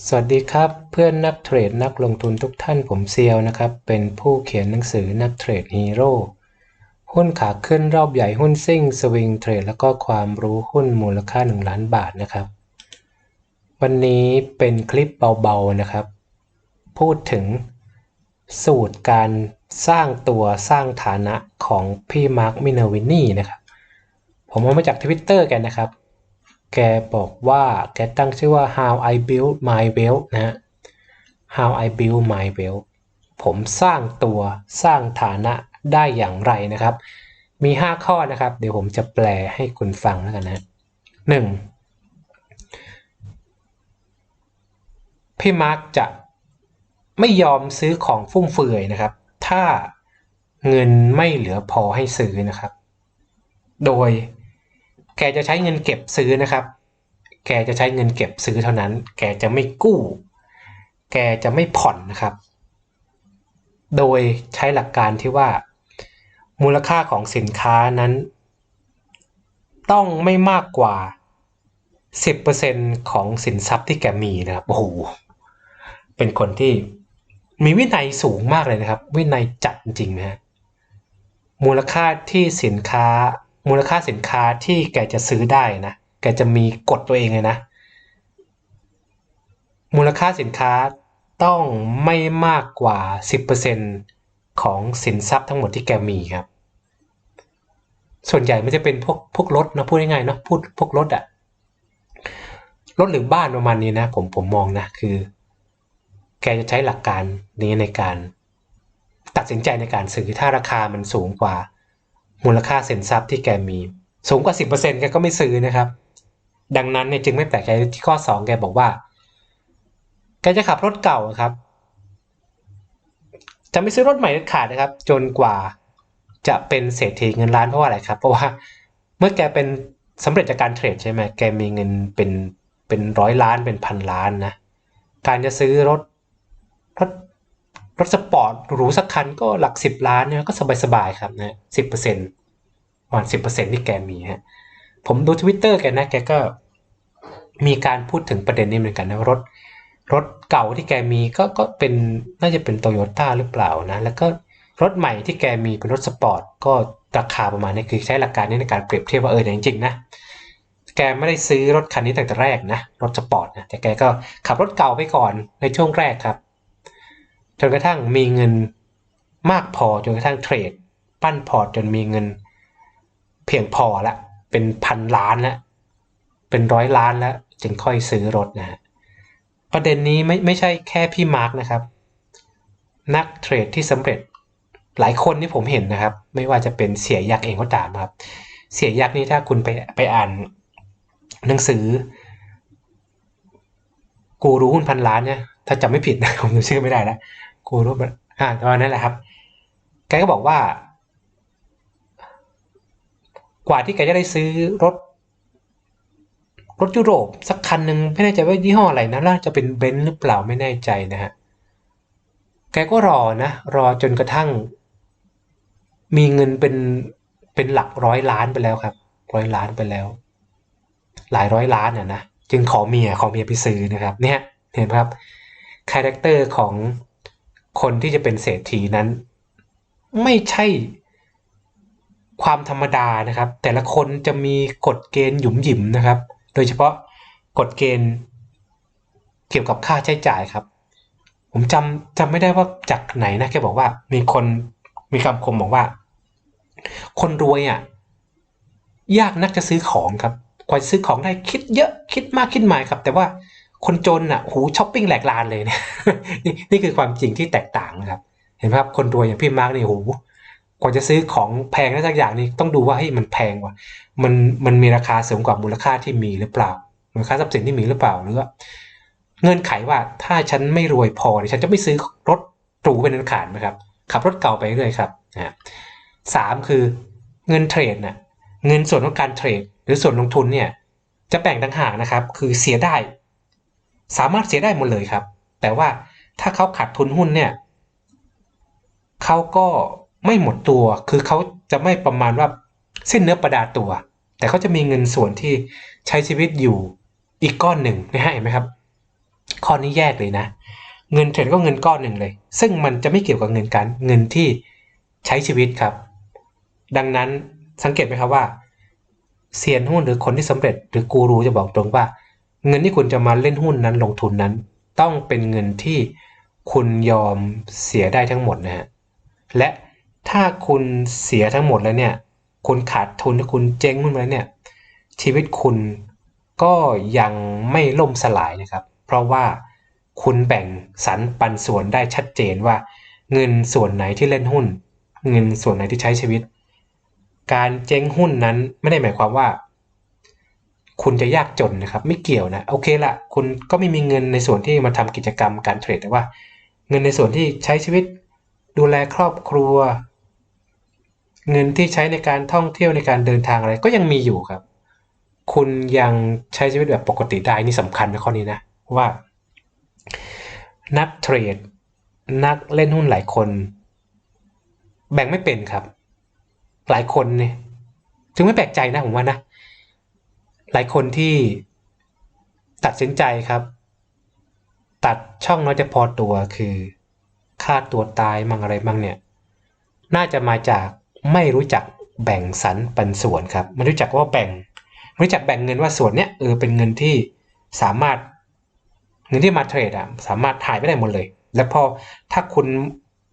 สวัสดีครับ เพื่อนนักเทรดนักลงทุนทุกท่านผมเซียวนะครับ เป็นผู้เขียนหนังสือนักเทรดฮีโร่หุ้นขาขึ้นรอบใหญ่หุ้นซิ่งสวิงเทรดแล้วก็ความรู้หุ้นมูลค่า 1 ล้านบาทนะครับ วันนี้เป็นคลิปเบาๆนะครับ พูดถึงสูตรการสร้างตัวสร้างฐานะของพี่มาร์คมินเนวินนี่นะครับ ผมเอามาจากทวิตเตอร์กันนะครับ แกบอกว่าแกตั้งชื่อว่า how I build my wealth นะฮะ how I build my wealth ผมสร้างตัวสร้างฐานะได้อย่างไรนะครับ มี 5 ข้อนะครับ เดี๋ยวผมจะแปลให้คุณฟังแล้วกันนะหนึ่งพี่มาร์กจะไม่ยอมซื้อของฟุ่มเฟือยนะครับ ถ้าเงินไม่เหลือพอให้ซื้อนะครับ โดย กจะใช้เงินเก็บซื้อนะครับ แกจะใช้เงินเก็บซื้อเท่านั้น แกจะไม่กู้ แกจะไม่ผ่อนนะครับ โดยใช้หลักการที่ว่า มูลค่าของสินค้านั้น ต้องไม่มากกว่า 10%ของสินทรัพย์ที่แกมีนะครับ โอ้โห เป็นคนที่มีวินัยสูงมากเลยนะครับ วินัยจัดจริงนะมูลค่าที่สินค้า มูลค่าสินค้าที่แกจะซื้อได้นะ แกจะมีกฎตัวเองเลยนะ มูลค่าสินค้าต้องไม่มากกว่า 10%ของสินทรัพย์ทั้งหมดที่แกมีครับ ส่วนใหญ่มันจะเป็นพวกพวกรถนะพูดง่ายๆเนาะพูดพวกรถอะรถหรือบ้านประมาณนี้นะ ผมผมมองนะคือ แกจะใช้หลักการนี้ในการตัดสินใจในการซื้อถ้าราคามันสูงกว่า มูลค่าสินทรัพย์ที่แกมี สูงกว่า 10%แกก็ไม่ซื้อนะครับ ดังนั้นเนี่ยจึงไม่แปลกใจที่ข้อ 2 แกบอกว่า แกจะขับรถเก่าครับ จะไม่ซื้อรถใหม่เด็ดขาดนะครับ จนกว่าจะเป็นเศรษฐีเงินล้านเพราะว่าอะไรครับ เพราะว่าเมื่อแกเป็นสำเร็จจากการเทรดใช่ไหมแกมีเงินเป็นเป็นร้อยล้านเป็นพันล้านนะการจะซื้อรถรถรถสปอร์ตหรูสักคันก็หลักสิบล้านเนี่ยก็สบายๆครับนะสิบเปอร์เซ็นต์ ประมาณสิบเปอร์เซ็นต์ที่แกมีฮะผมดูทวิตเตอร์แกนะแกก็มีการพูดถึงประเด็นนี้เหมือนกันนะรถรถเก่าที่แกมีก็ก็เป็นน่าจะเป็นโตโยต้าหรือเปล่านะ แล้วก็รถใหม่ที่แกมีเป็นรถสปอร์ตก็ราคาประมาณนี้คือใช้หลักการนี้ในการเปรียบเทียบว่าเออจริงๆนะแกไม่ได้ซื้อรถคันนี้ตั้งแต่แรกนะรถสปอร์ตนะแต่แกก็ขับรถเก่าไปก่อนในช่วงแรกครับ จนกระทั่งมีเงินมากพอจนกระทั่งเทรด ปั้นพอร์ตจนมีเงิน พียงพอละ เป็นพันล้านแล้วเป็นร้อยล้านแล้ว จึงค่อยซื้อรถนะฮะประเด็นนี้ไม่ไม่ใช่แค่พี่มาร์กนะครับ นักเทรดที่สำเร็จหลายคนที่ผมเห็นนะครับ ไม่ว่าจะเป็นเสียยักษ์เองก็ตามครับ เสียยักษ์นี่ถ้าคุณไปไปอ่านหนังสือ กูรู้หุ้นพันล้านเนี่ยถ้าจำไม่ผิดนะผมจำชื่อไม่ได้แล้วกูรู้อ่านตอนนั้นแหละครับแกก็บอกว่า กว่าที่แกจะได้ซื้อรถ รถยุโรปสักคันหนึ่งไม่แน่ใจว่ายี่ห้ออะไรนะน่าจะเป็นเบนซ์หรือเปล่าไม่แน่ใจนะฮะแกก็รอนะ รอจนกระทั่ง มีเงินเป็นเป็นหลักร้อยล้านไปแล้วครับ ร้อยล้านไปแล้ว หลายร้อยล้านอะนะจึงขอเมียขอเมียไปซื้อนะครับ เนี่ยเห็นไหมครับคาแรคเตอร์ของคนที่จะเป็นเศรษฐีนั้น ไม่ใช่ ความธรรมดานะครับ แต่ละคนจะมีกฎเกณฑ์หยุมหยิมนะครับ โดยเฉพาะกฎเกณฑ์เกี่ยวกับค่าใช้จ่ายครับ ผมจำจำไม่ได้ว่าจากไหนนะแกบอกว่ามีคนมีคำคมบอกว่า คนรวยอะยากนักจะซื้อของครับกว่าจะซื้อของได้คิดเยอะคิดมากคิดหมายครับ แต่ว่าคนจนอะหูช้อปปิ้งแหลกลานเลยเนี่ยนี่นี่คือความจริงที่แตกต่างนะครับ เห็นไหมครับคนรวยอย่างพี่มาร์กนี่หู กว่าจะซื้อของแพงได้สักอย่างนี่ต้องดูว่าเฮ้ยมันแพงว่ะมันมันมีราคาสูงกว่ามูลค่าที่มีหรือเปล่ามูลค่าทรัพย์สินที่มีหรือเปล่าหรือว่าเงื่อนไขว่าถ้าฉันไม่รวยพอเนี่ยฉันจะไม่ซื้อรถหรูเป็นอันขาดนะครับขับรถเก่าไปเรื่อยครับนะสามคือเงินเทรดน่ะเงินส่วนของการเทรด หรือส่วนลงทุนเนี่ยจะแบ่งต่างหากนะครับ คือเสียได้ สามารถเสียได้หมดเลยครับ แต่ว่าถ้าเขาขาดทุนหุ้นเนี่ยเขาก็ ไม่หมดตัว คือเขาจะไม่ประมาณว่าสิ้นเนื้อประดาตัว แต่เขาจะมีเงินส่วนที่ใช้ชีวิตอยู่อีกก้อนหนึ่งนะฮะเห็นไหมครับ ข้อนี้แยกเลยนะ เงินเทรดก็เงินก้อนหนึ่งเลย ซึ่งมันจะไม่เกี่ยวกับเงินการเงินที่ใช้ชีวิตครับ ดังนั้นสังเกตไหมครับว่าเซียนหุ้นหรือคนที่สำเร็จหรือกูรูจะบอกตรงว่า เงินที่คุณจะมาเล่นหุ้นนั้นลงทุนนั้น ต้องเป็นเงินที่คุณยอมเสียได้ทั้งหมดนะฮะและ ถ้าคุณเสียทั้งหมดแล้วเนี่ย คุณขาดทุนคุณเจ๊งหุ้นไปแล้วเนี่ย ชีวิตคุณก็ยังไม่ล่มสลายนะครับ เพราะว่าคุณแบ่งสรรปันส่วนได้ชัดเจนว่า เงินส่วนไหนที่เล่นหุ้น เงินส่วนไหนที่ใช้ชีวิต การเจ๊งหุ้นนั้นไม่ได้หมายความว่า คุณจะยากจนนะครับ ไม่เกี่ยวนะโอเคละคุณก็ไม่มีเงินในส่วนที่มาทำกิจกรรมการเทรดแต่ว่า เงินในส่วนที่ใช้ชีวิต ดูแลครอบครัว เงินที่ใช้ในการท่องเที่ยวในการเดินทางอะไร ก็ยังมีอยู่ครับ คุณยังใช้ชีวิตแบบปกติได้นี่สำคัญในข้อนี้นะว่า นักเทรด นักเล่นหุ้นหลายคน แบ่งไม่เป็นครับ หลายคนเนี่ยถึงไม่แปลกใจนะผมว่านะ หลายคนที่ตัดสินใจครับ ตัดช่องน้อยจะพอตัวคือฆ่าตัวตายมั่งอะไรมั่งเนี่ย น่าจะมาจาก ไม่รู้จักแบ่งสรรปันส่วนครับไม่รู้จักว่าแบ่งไม่รู้จักแบ่งเงินว่าส่วนเนี้ยเออเป็นเงินที่สามารถเงินที่มาเทรดอะสามารถหายไปได้หมดเลย แล้วพอถ้าคุณ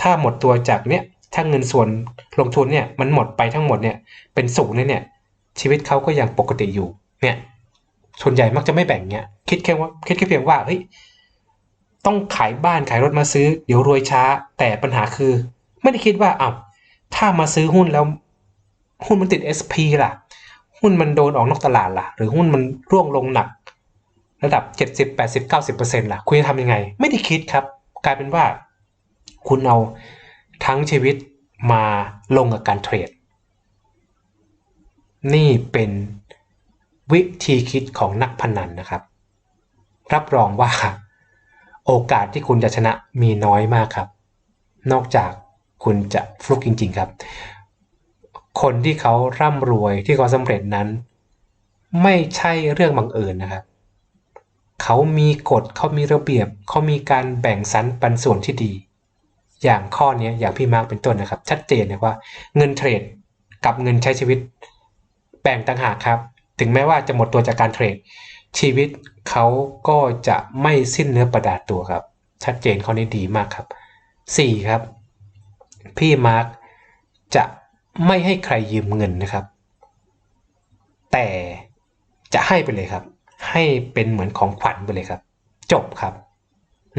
ถ้าหมดตัวจากเนี้ยถ้าเงินส่วนลงทุนเนี่ยมันหมดไปทั้งหมดเนี่ยเป็นศูนย์เลยเนี่ยชีวิตเขาก็ยังปกติอยู่เนี่ยส่วนใหญ่มักจะไม่แบ่งเนี่ยคิดแค่ว่าคิดแค่เพียงว่าเฮ้ยต้องขายบ้านขายรถมาซื้อ เดี๋ยวรวยช้า แต่ปัญหาคือ ไม่ได้คิดว่าอ้าว ถ้ามาซื้อหุ้นแล้ว หุ้นมันติด SP ล่ะ หุ้นมันโดนออกนอกตลาดล่ะ หรือหุ้นมันร่วงลงหนัก ระดับ 70 80 90%ล่ะ คุณจะทำยังไง ไม่ได้คิดครับ กลายเป็นว่า คุณเอาทั้งชีวิตมาลงกับการเทรด นี่เป็นวิธีคิดของนักพนันนะครับ รับรองว่า โอกาสที่คุณจะชนะมีน้อยมากครับ นอกจาก คุณจะฟลุกจริง ๆ ครับ คนที่เขาร่ำรวยที่เขาสำเร็จนั้น ไม่ใช่เรื่องบังเอิญนะครับเขามีกฎเขามีระเบียบเขามีการแบ่งสรรปันส่วนที่ดี อย่างข้อนี้อย่างพี่มาร์กเป็นต้นนะครับ ชัดเจนนะว่าเงินเทรดกับเงินใช้ชีวิต แบ่งต่างหากครับ ถึงแม้ว่าจะหมดตัวจากการเทรด ชีวิตเขาก็จะไม่สิ้นเนื้อประดาตัวครับ ชัดเจนข้อนี้ดีมากครับ 4. ครับ พี่มาร์กจะไม่ให้ใครยืมเงินนะครับ แต่จะให้ไปเลยครับ ให้เป็นเหมือนของขวัญไปเลยครับ จบครับ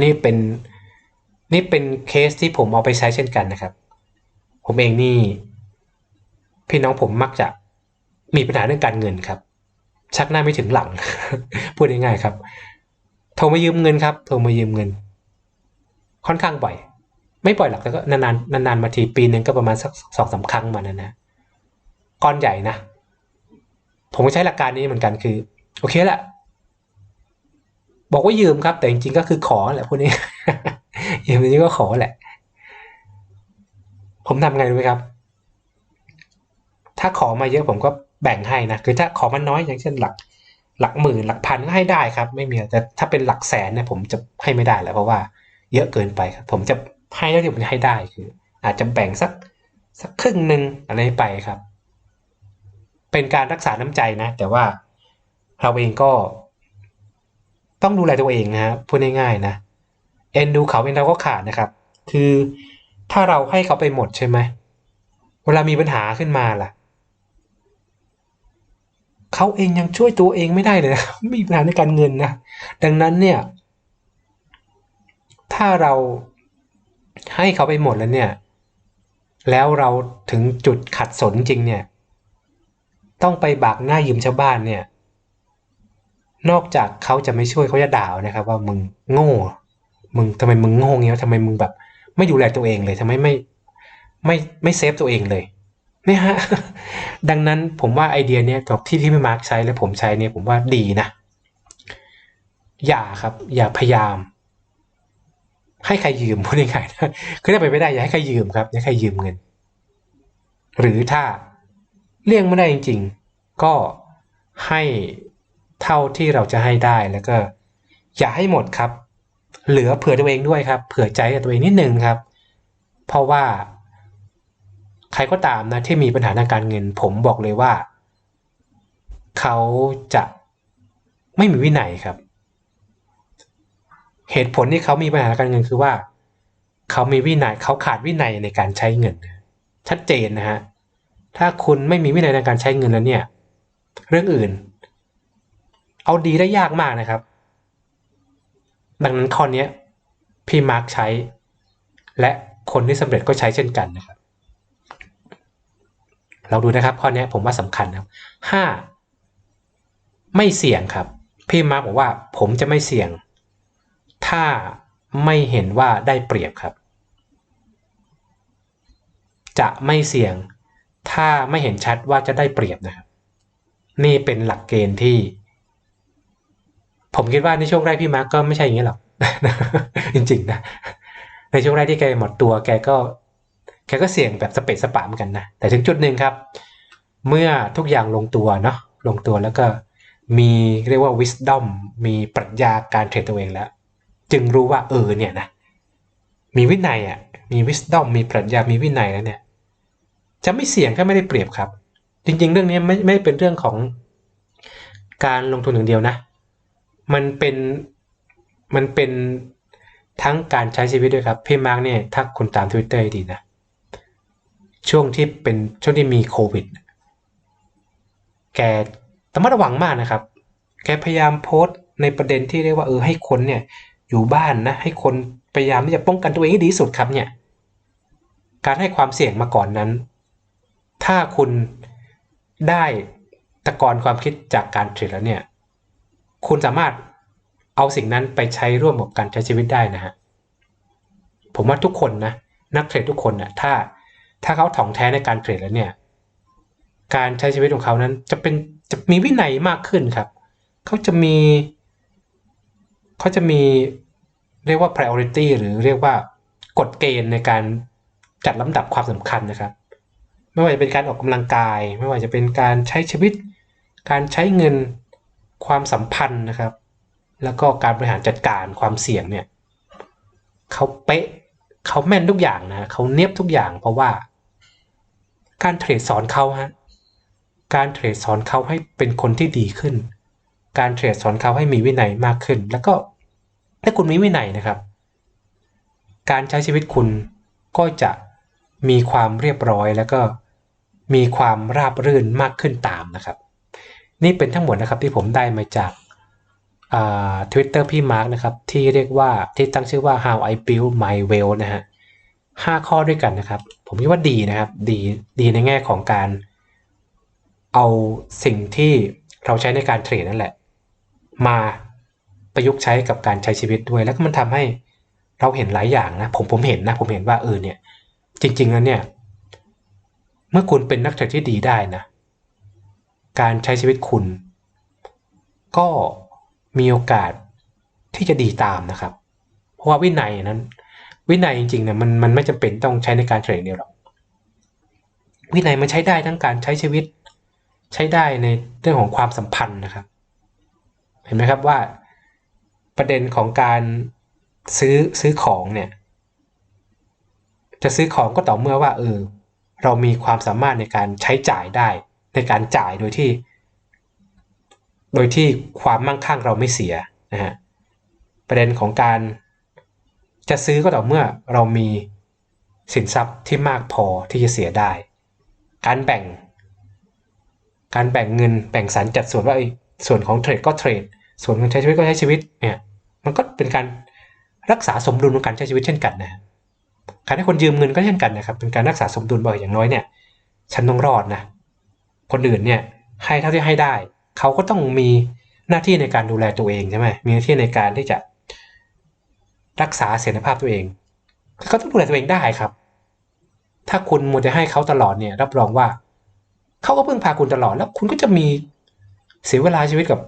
นี่เป็นนี่เป็นเคสที่ผมเอาไปใช้เช่นกันนะครับ ผมเองนี่ พี่น้องผมมักจะมีปัญหาเรื่องการเงินครับ ชักหน้าไม่ถึงหลัง พูดง่ายๆครับโทรมายืมเงินครับโทรมายืมเงิน ค่อนข้างบ่อย ไม่บ่อยหรอกแต่ก็นานๆนานๆมาทีปีหนึ่งก็ประมาณสักสองสาครั้งมานะนะก้อนใหญ่นะ ผมก็ใช้หลักการนี้เหมือนกันคือ โอเคแหละบอกว่ายืมครับ แต่จริงๆก็คือขอแหละพวกนี้ ยืมจริงก็ขอแหละ ผมทำไงรู้ไหมครับ ถ้าขอมาเยอะผมก็แบ่งให้นะคือถ้าขอมันน้อยอย่างเช่นหลัก หลักหมื่นหลักพันก็ให้ได้ครับ ไม่มีแต่ถ้าเป็นหลักแสนเนี่ยผมจะให้ไม่ได้แล้วเพราะว่า เยอะเกินไปครับ ผมจะ ให้เท่าที่ผมจะให้ได้คือ อาจจะแบ่งสักสักครึ่งหนึ่งอะไรไปครับ เป็นการรักษาน้ำใจนะ แต่ว่าเราเองก็ ต้องดูแลตัวเองนะพูดง่ายๆนะเอ็นดูเขาเอ็นเราก็ขาดนะครับ คือถ้าเราให้เขาไปหมดใช่ไหมเวลามีปัญหาขึ้นมาล่ะเขาเองยังช่วยตัวเองไม่ได้เลยนะมีปัญหาในการเงินนะดังนั้นเนี่ย ถ้าเรา ให้เขาไปหมดแล้วเนี่ย แล้วเราถึงจุดขัดสนจริงเนี่ย ต้องไปบากหน้ายืมชาวบ้านเนี่ย นอกจากเขาจะไม่ช่วยเขาจะด่านะครับ ว่ามึงโง่ มึงทำไมมึงโง่เงี้ยทำไมมึงแบบ ไม่ดูแลตัวเองเลยทำไมไม่ไม่ไม่เซฟตัวเองเลยเนี่ยฮะ ดังนั้นผมว่าไอเดียเนี้ยที่ที่พี่มาร์คใช้และผมใช้เนี่ยผมว่าดีนะ อย่าครับ อย่าพยายาม ให้ใครยืมพูดง่ายๆคือถ้าไปไม่ได้อย่าให้ใครยืมครับอย่าให้ใครยืมเงิน หรือถ้าเลี่ยงไม่ได้จริง ๆ ก็ให้เท่าที่เราจะให้ได้แล้วก็ อย่าให้หมดครับ เหลือเผื่อตัวเองด้วยครับ เผื่อใจกับตัวเองนิดนึงครับ เพราะว่า ใครก็ตามนะที่มีปัญหาทางการเงิน ผมบอกเลยว่า เขาจะไม่มีวินัยครับ เหตุผลที่เขามีปัญหาการเงินคือว่า เขามีวินัยเขาขาดวินัยในการใช้เงิน ชัดเจนนะฮะถ้าคุณไม่มีวินัยในการใช้เงินแล้วเนี่ย เรื่องอื่น เอาดีได้ยากมากนะครับ ดังนั้นข้อนี้พี่มาร์คใช้ และคนที่สำเร็จก็ใช้เช่นกันนะครับเราดูนะครับข้อนี้ผมว่าสำคัญครับห้าไม่เสี่ยงครับ พี่มาร์คบอกว่าผมจะไม่เสี่ยง ถ้าไม่เห็นว่าได้เปรียบครับ จะไม่เสี่ยง ถ้าไม่เห็นชัดว่าจะได้เปรียบนะครับ นี่เป็นหลักเกณฑ์ที่ ผมคิดว่าในช่วงแรกพี่มาร์กก็ไม่ใช่อย่างนี้หรอกจริงๆนะ ในช่วงแรกที่แกหมดตัวแกก็ แกก็เสี่ยงแบบสเปซสปะเหมือนกันนะ แต่ถึงจุดหนึ่งครับ เมื่อทุกอย่างลงตัวเนาะลงตัวแล้วก็มีเรียกว่า wisdom มีปรัชญาการเทรดตัวเองแล้ว จึงรู้ว่าเออเนี่ยนะมีวินัยอะมี wisdom มีปรัชญามีวินัยแล้วเนี่ย จะไม่เสี่ยงก็ไม่ได้เปรียบครับ จริง ๆ เรื่องนี้ไม่ไม่เป็นเรื่องของการลงทุนอย่างเดียวนะ มันเป็นมันเป็นทั้งการใช้ชีวิตด้วยครับ พี่มาร์กเนี่ยถ้าคุณตาม Twitter ดีนะ ช่วงที่เป็นช่วงที่มีโควิด แกระมัดระวังมากนะครับ แกพยายามโพสต์ในประเด็นที่เรียกว่าเออให้คนเนี่ย อยู่บ้านนะ ให้คนพยายามที่จะป้องกันตัวเองให้ดีที่สุดครับเนี่ย การให้ความเสี่ยงมาก่อนนั้น ถ้าคุณได้ตะกอนความคิดจากการเทรดแล้วเนี่ย คุณสามารถเอาสิ่งนั้นไปใช้ร่วมกับการใช้ชีวิตได้นะฮะ ผมว่าทุกคนนะนักเทรดทุกคนนะถ้าถ้าเขาถ่องแท้ในการเทรดแล้วเนี่ย การใช้ชีวิตของเขานั้นจะเป็นจะมีวินัยมากขึ้นครับ เขาจะมี เขาจะมีเรียกว่า priority หรือเรียกว่ากฎเกณฑ์ในการจัดลำดับความสำคัญนะครับ ไม่ว่าจะเป็นการออกกำลังกาย ไม่ว่าจะเป็นการใช้ชีวิต การใช้เงินความสัมพันธ์นะครับ แล้วก็การบริหารจัดการความเสี่ยงเนี่ยเขาเป๊ะเขาแม่นทุกอย่างนะเขาเนียบทุกอย่างเพราะว่า การเทรดสอนเขาฮะการเทรดสอนเขาให้เป็นคนที่ดีขึ้น การเทรดสอนเขาให้มีวินัยมากขึ้น แล้วก็ ถ้าคุณมีวินัยนะครับ การใช้ชีวิตคุณก็จะมีความเรียบร้อยแล้วก็มีความราบรื่นมากขึ้นตามนะครับ นี่เป็นทั้งหมดนะครับที่ผมได้มาจากทวิตเตอร์พี่มาร์กนะครับ ที่เรียกว่าที่ตั้งชื่อว่า how I build my wealth นะฮะห้าข้อด้วยกันนะครับ ผมคิดว่าดีนะครับ ดีดีในแง่ของการ เอาสิ่งที่เราใช้ในการเทรดนั่นแหละ มา ประยุกต์ใช้กับการใช้ชีวิตด้วย แล้วก็มันทำให้เราเห็นหลายอย่างนะผมผมเห็นนะผมเห็นว่าเออเนี่ย จริงๆแล้วเนี่ย เมื่อคุณเป็นนักเทรดที่ดีได้นะ การใช้ชีวิตคุณ ก็มีโอกาสที่จะดีตามนะครับ เพราะว่าวินัยนั้น วินัยจริงๆเนี่ยมันมันไม่จำเป็นต้องใช้ในการเทรดเดียวหรอกวินัยมันใช้ได้ทั้งการใช้ชีวิต ใช้ได้ในเรื่องของความสัมพันธ์นะครับ เห็นไหมครับว่า ประเด็นของการซื้อซื้อของเนี่ย จะซื้อของก็ต่อเมื่อว่าเออเรามีความสามารถในการใช้จ่ายได้ ในการจ่ายโดยที่ โดยที่ความมั่งคั่งเราไม่เสียนะฮะประเด็นของการจะซื้อก็ต่อเมื่อเรามีสินทรัพย์ที่มากพอที่จะเสียได้ การแบ่ง การแบ่งเงินแบ่งสรรจัดส่วนว่าส่วนของเทรดก็เทรด ส่วนของใช้ชีวิตก็ใช้ชีวิตเนี่ยมันก็เป็นการรักษาสมดุลของการใช้ชีวิตเช่นกันนะการให้คนยืมเงินก็เช่นกันนะครับ เป็นการรักษาสมดุลบ่อยอย่างน้อยเนี่ยฉันต้องรอดนะคนอื่นเนี่ยให้เท่าที่ให้ได้ เขาก็ต้องมีหน้าที่ในการดูแลตัวเองใช่ไหมมีหน้าที่ในการที่จะรักษาเสถียรภาพตัวเองเขาต้องดูแลตัวเองได้ครับ ถ้าคุณมัวจะให้เขาตลอดเนี่ยรับรองว่าเขาก็เพึ่งพาคุณตลอดแล้วคุณก็จะมีเสียเวลาชีวิตกับ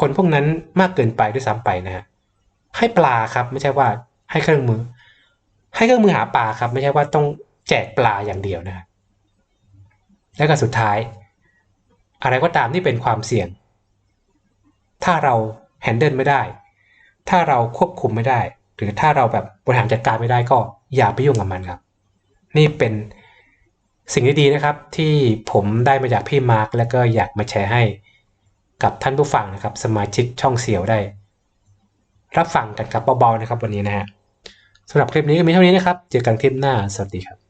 คนพวกนั้นมากเกินไปด้วยซ้ำไปนะฮะให้ปลาครับไม่ใช่ว่าให้เครื่องมือ ให้เครื่องมือหาปลาครับ ไม่ใช่ว่าต้องแจกปลาอย่างเดียวนะแล้วก็สุดท้าย อะไรก็ตามที่เป็นความเสี่ยง ถ้าเราแฮนเดิลไม่ได้ ถ้าเราควบคุมไม่ได้ หรือถ้าเราแบบบริหารจัดการไม่ได้ก็อย่าไปยุ่งกับมันครับ นี่เป็นสิ่งที่ดีนะครับที่ผมได้มาจากพี่มาร์คแล้วก็อยากมาแชร์ให้ กับท่านผู้ฟังนะครับ สมาชิกช่องเสียวได้ รับฟังกันครับเบาๆนะครับวันนี้นะฮะสำหรับคลิปนี้ก็มีเท่านี้นะครับ เจอกันคลิปหน้า สวัสดีครับ